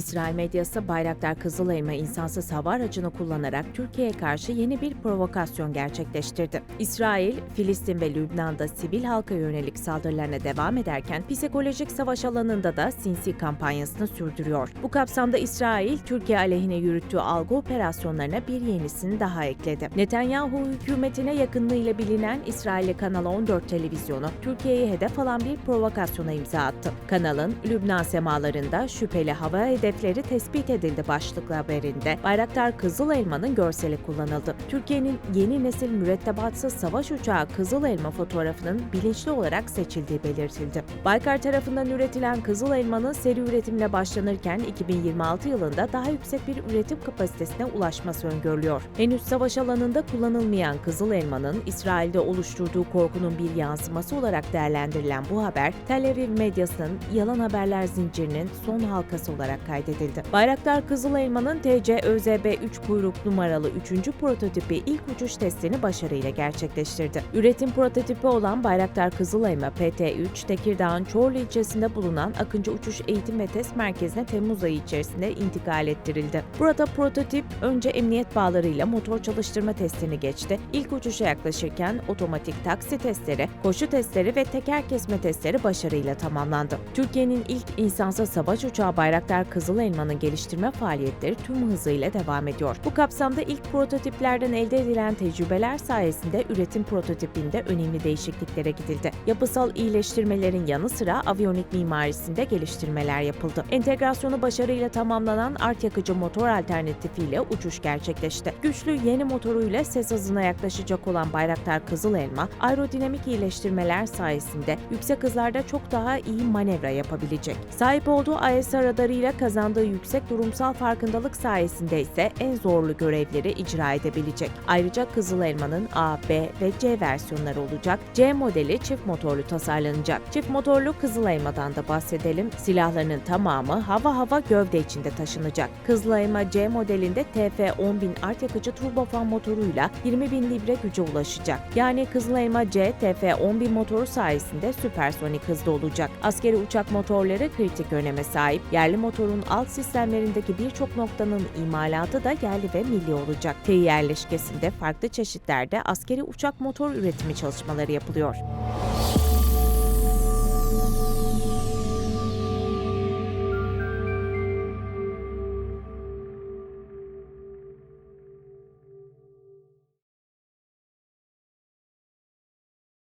İsrail medyası Bayraktar Kızılelma insansız hava aracını kullanarak Türkiye'ye karşı yeni bir provokasyon gerçekleştirdi. İsrail, Filistin ve Lübnan'da sivil halka yönelik saldırılarına devam ederken psikolojik savaş alanında da sinsi kampanyasını sürdürüyor. Bu kapsamda İsrail, Türkiye aleyhine yürüttüğü algı operasyonlarına bir yenisini daha ekledi. Netanyahu hükümetine yakınlığıyla bilinen İsrailli Kanal 14 televizyonu, Türkiye'yi hedef alan bir provokasyona imza attı. Kanalın Lübnan semalarında şüpheli hava hedefleri tespit edildi başlıklı haberinde Bayraktar Kızıl Elma'nın görseli kullanıldı. Türkiye'nin yeni nesil mürettebatsız savaş uçağı Kızıl Elma fotoğrafının bilinçli olarak seçildiği belirtildi. Baykar tarafından üretilen Kızıl Elma'nın seri üretimle başlanırken 2026 yılında daha yüksek bir üretim kapasitesine ulaşması öngörülüyor. Henüz savaş alanında kullanılmayan Kızıl Elma'nın İsrail'de oluşturduğu korkunun bir yansıması olarak değerlendirilen bu haber, Tel Aviv medyasının yalan haberler zincirinin son halkası olarak kaydedildi. Bayraktar Kızıl Elma'nın TC-ÖZB 3 kuyruk numaralı 3. prototipi ilk uçuş testini başarıyla gerçekleştirdi. Üretim prototipi olan Bayraktar Kızıl Elma PT-3, Tekirdağ'ın Çorlu ilçesinde bulunan Akıncı Uçuş Eğitim ve Test Merkezi'ne Temmuz ayı içerisinde intikal ettirildi. Burada prototip önce emniyet bağlarıyla motor çalıştırma testini geçti. İlk uçuşa yaklaşırken otomatik taksi testleri, koşu testleri ve teker kesme testleri başarıyla tamamlandı. Türkiye'nin ilk insansız savaş uçağı Bayraktar Kızıl Elma'nın geliştirme faaliyetleri tüm hızıyla devam ediyor. Bu kapsamda ilk prototiplerden elde edilen tecrübeler sayesinde üretim prototipinde önemli değişikliklere gidildi. Yapısal iyileştirmelerin yanı sıra aviyonik mimarisinde geliştirmeler yapıldı. Entegrasyonu başarıyla tamamlanan art yakıcı motor alternatifiyle uçuş gerçekleşti. Güçlü yeni motoruyla ses hızına yaklaşacak olan Bayraktar Kızıl Elma, aerodinamik iyileştirmeler sayesinde yüksek hızlarda çok daha iyi manevra yapabilecek. Sahip olduğu AES radarıyla kazandığı yüksek durumsal farkındalık sayesinde ise en zorlu görevleri icra edebilecek. Ayrıca Kızıl Elma'nın A, B ve C versiyonları olacak. C modeli çift motorlu tasarlanacak. Çift motorlu Kızıl Elma'dan da bahsedelim. Silahlarının tamamı hava hava gövde içinde taşınacak. Kızıl Elma C modelinde TF10000 art yakıcı turbofan motoruyla 20.000 libre güce ulaşacak. Yani Kızıl Elma C TF10000 motoru sayesinde süpersonik hızda olacak. Askeri uçak motorları kritik öneme sahip. Yerli motorun alt sistemlerindeki birçok noktanın imalatı da yerli ve milli olacak. T yerleşkesinde farklı çeşitlerde askeri uçak motor üretimi çalışmaları yapılıyor.